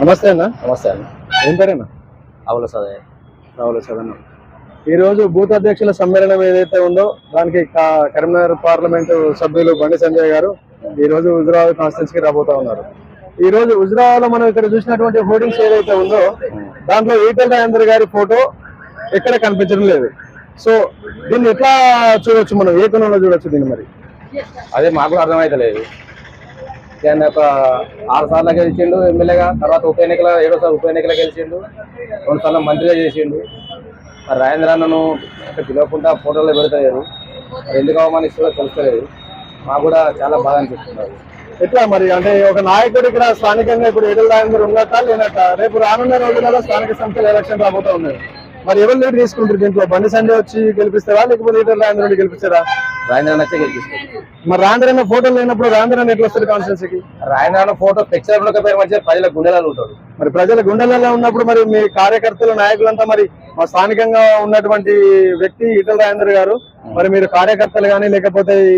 నమస్తే అన్న. నమస్తే అండి ఏం పేరేనా అవును సదే రావుల సదన్న. ఈ రోజు బూత్ అధ్యక్షుల సమ్మేళనం ఏదైతే ఉందో దానికి కరీంనగర్ పార్లమెంటు సభ్యులు బండి సంజయ్ గారు ఈ రోజు హుజరాబాద్ కాన్స్టిట్యూన్స్కి రాబోతా ఉన్నారు. ఈ రోజు హుజరాబాద్లో మనం ఇక్కడ చూసినటువంటి హోర్డింగ్స్ ఏదైతే ఉందో దాంట్లో ఈటెల రాజేందర్ గారి ఫోటో ఎక్కడ కనిపించడం లేదు. సో దీన్ని ఎట్లా చూడొచ్చు మనం? ఏ కోణంలో చూడొచ్చు దీన్ని మరి? అదే మాకు అర్థమైతలేదు. ఆయన ఒక ఆరు సార్లు గెలిచిండు ఎమ్మెల్యేగా తర్వాత ఉప ఎన్నికల ఏడోసారి ఉప ఎన్నికల గెలిచిండు రెండు సార్లు మంత్రిగా చేసిండు. మరి రాజేంద్ర అన్నను పిలవకుండా ఫోటోలో పెడతలేరు మరి ఎందుకు అవమానిస్తుందో తెలుస్తలేదు. మాకు కూడా చాలా బాధ అనిపిస్తున్నారు ఎట్లా మరి? అంటే ఒక నాయకుడు ఇక్కడ స్థానికంగా ఇప్పుడు ఎడల రాజేంద్ర ఉన్నట్ట లేనట్ట? రేపు రానున్న రోజులలో స్థానిక సంస్థల ఎలక్షన్ రాబోతా ఉన్నాయి మరి ఎవరు లీడ్ తీసుకుంటారు దీంట్లో? బండి సండే వచ్చి గెలిపిస్తారా? లేకపోతే ఈటెల రాజేంద్ర రెడ్డి గెలిపిస్తారా? మరి రాంధ్రన్న ఫోటోలు లేనప్పుడు రాంధ్రన్న ఎట్లా వస్తుంది కాన్స్టిట్యూన్సీకి అన్న ఫోటో పిక్చర్ మంచిగా ప్రజల గుండెలలో ఉంటాడు. మరి ప్రజల గుండెలలో ఉన్నప్పుడు మరి మీ కార్యకర్తలు నాయకులంతా మరి మా స్థానికంగా ఉన్నటువంటి వ్యక్తి ఈటల రాజేందర్ గారు మరి మీరు కార్యకర్తలు కానీ లేకపోతే ఈ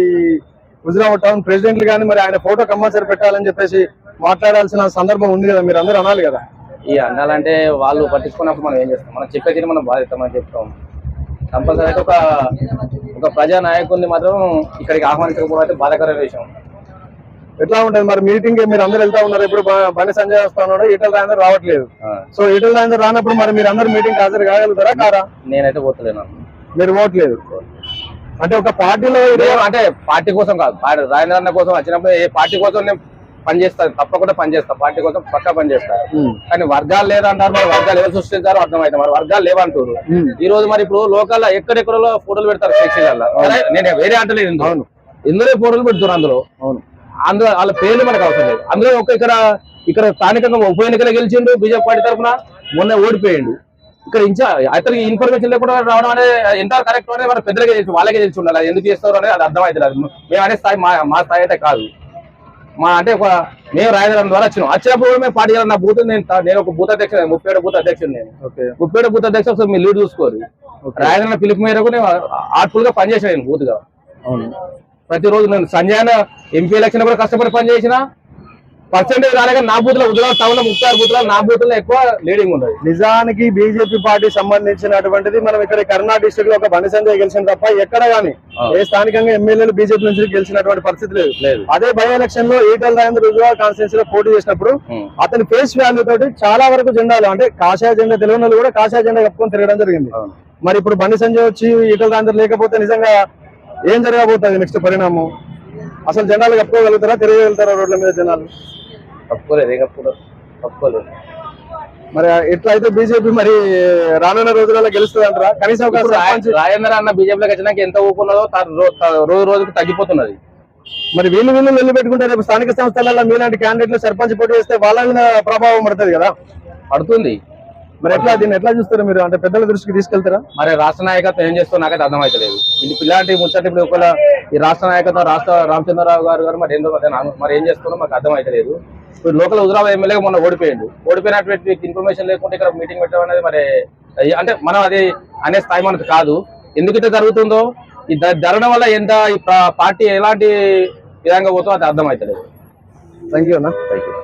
హుజరాబాద్ టౌన్ ప్రెసిడెంట్లు కానీ మరి ఆయన ఫోటో కంపల్సరీ పెట్టాలని చెప్పేసి మాట్లాడాల్సిన సందర్భం ఉంది కదా మీరు అందరూ అనాలి కదా? ఈ అన్నాలంటే వాళ్ళు పట్టించుకున్నప్పుడు మనం ఏం చేస్తాం? మనం చెప్పే తిని మనం బాధిస్తామని చెప్తాం. కంపల్సరీ అయితే ఒక ఒక ప్రజా నాయకుడిని మాత్రం ఇక్కడికి ఆహ్వానించకపోవడం అయితే బాధాకరమైన విషయం. ఎట్లా ఉంటుంది మరి మీటింగ్ మీరు అందరూ వెళ్తా ఉన్నారు? ఇప్పుడు బండి సంజయ్ వస్తా ఉన్నాడు ఈటల రాజేందర్ రావట్లేదు. సో ఈటల రాజేందర్ రానప్పుడు మరి మీరు అందరూ మీటింగ్ హాజరు కాగలుగుతారా? కారా? నేనైతే పోతలేను. మీరు ఓట్లేదు అంటే ఒక పార్టీలో అంటే పార్టీ కోసం కాదు రాజేంద్ర అన్న కోసం వచ్చినప్పుడు ఏ పార్టీ కోసం నేను పనిచేస్తాను తప్పకుండా పనిచేస్తా పార్టీ కోసం పక్కా పనిచేస్తా ఉమ్. కానీ వర్గాలు లేదంటారు మరి వర్గాలు ఎవరు సృష్టించారో అర్థమైతే మరి వర్గాలు లేవంటారు. ఈ రోజు మరి ఇప్పుడు లోకల్ ఎక్కడెక్కడో ఫోటోలు పెడతారు ఫ్లెక్సీలలో నేను వేరే అంటలేదు. అవును. ఇందులో ఫోటోలు పెడుతున్నారు అందులో. అవును. అందులో వాళ్ళ పేర్లు మనకు అవసరం లేదు. అందులో ఒక ఇక్కడ ఇక్కడ స్థానికంగా ఉప ఎన్నికలు గెలిచిండు బీజేపీ పార్టీ తరఫున మొన్న ఓడిపోయిండు. ఇక్కడ ఇంకా అతనికి ఇన్ఫర్మేషన్ లేకుండా రావడం అనేది ఎంత కరెక్ట్ అనేది మన పెద్దలకే తెలుసు వాళ్ళకే తెలిసి ఉండాలి. ఎందుకు చేస్తారు అనేది అది అర్థమవుతుంది మేము అనే స్థాయి మా మా స్థాయి అయితే కాదు. మా అంటే ఒక మేము రాయడం ద్వారా వచ్చినాం. వచ్చినప్పుడు మేము పార్టీ చేయాలి. నా బూత్ నేను నేను ఒక బూత్ అధ్యక్షుడు ముప్పై ఏడు బూత్ అధ్యక్షుడు నేను. ముప్పై ఏడు బూత్ అధ్యక్షుడు ఒకసారి మీరు లీడ్ చూసుకోరు. రాయదన్న పిలుపు మేరకు నేను ఆర్ట్ఫుల్గా పనిచేసాను నేను బూత్గా ప్రతిరోజు నేను సంజయ్ ఎంపీ ఎలక్షన్ కూడా కష్టపడి పనిచేసిన పర్సెంటేజ్ రాలేక నా బూత్లో ఉద్యోగాలు టౌన్లో ఆరు బూత్లో నా బూత్లో ఎక్కువ లీడింగ్ ఉండదు నిజానికి బీజేపీ పార్టీ సంబంధించినటువంటిది మనం ఇక్కడ కర్ణాటక డిస్ట్రిక్ట్లో ఒక బండి సంజయ్ గెలిచిన తప్ప ఎక్కడ గానీ. ఏ స్థానికంగా ఎమ్మెల్యేలు బీజేపీ నుంచి గెలిచినటువంటి పరిస్థితి లేదు. అదే బై ఎలక్షన్లో ఈటల రాజేంద్ర రుజువా కాన్స్టిట్యూన్సీ లో పోటీ చేసినప్పుడు. అతని ఫేస్ వాల్యూ తోటి చాలా వరకు జెండాలు అంటే కాషాయ జెండా తెలియని వాళ్ళు కూడా కాషాయ జెండా కప్పుకొని తిరగడం జరిగింది. మరి ఇప్పుడు బండి సంజయ్ వచ్చి ఈటల రాజేంద్ర లేకపోతే నిజంగా ఏం జరగబోతుంది? నెక్స్ట్ పరిణామం. అసలు జెండాలు కప్పుకోగలుగుతారా? తిరగగలుగుతారా రోడ్ల మీద జనాలు? తప్పుకోలేదు ఏం కప్పుకోలేదు తప్పుకోలేదు మరి ఎట్లా అయితే బీజేపీ మరి రానున్న రోజులలో గెలుస్తుంది అంటారా కనీసం ఒక సర్పంచ్ రాజేంద్ర అన్న బీజేపీలోకి వచ్చినాక ఎంత ఊపున్నదో తా- రో- తా- రోజు రోజుకు తగ్గిపోతున్నది. మరి వీళ్ళు వీళ్ళు వెళ్ళి పెట్టుకుంటే రేపు స్థానిక సంస్థలలో మీలాంటి క్యాండిడేట్లు సర్పంచ్ పోటీ చేస్తే వాళ్ళ మీద ప్రభావం పడుతుంది కదా? పడుతుంది. మరి ఎట్లా దీన్ని ఎట్లా చూస్తారు మీరు? అంటే పెద్దల దృష్టికి తీసుకెళ్తారా? మరి రాష్ట్ర నాయకత్వం ఏం చేస్తుందో నాకైతే అర్థమవుతలేదు ఇది ఇలాంటి ముచ్చట ఇప్పుడు ఒకవేళ ఈ రాష్ట్ర నాయకత్వం రాష్ట్ర రామచంద్రరావు గారు గారు మరి ఏందో మరి నాకు- మరి ఏం చేస్తుందో మాకు అర్థమవుతలేదు ఇప్పుడు లోకల్ హుజరాబాద్ ఎమ్మెల్యే మొన్న ఓడిపోయిండు. ఓడిపోయినటువంటి ఇన్ఫర్మేషన్ లేకుండా ఇక్కడ మీటింగ్ పెట్టడం అనేది మరి అంటే మనం అది అనే స్థాయి మనకు కాదు. ఎందుకు ఇట్లా జరుగుతుందో ఈ జరగడం వల్ల ఎంత ఈ పార్టీ ఎలాంటి విధంగా పోతుందో అది అర్థమవుతలేదు. థ్యాంక్ యూ అన్న. Thank you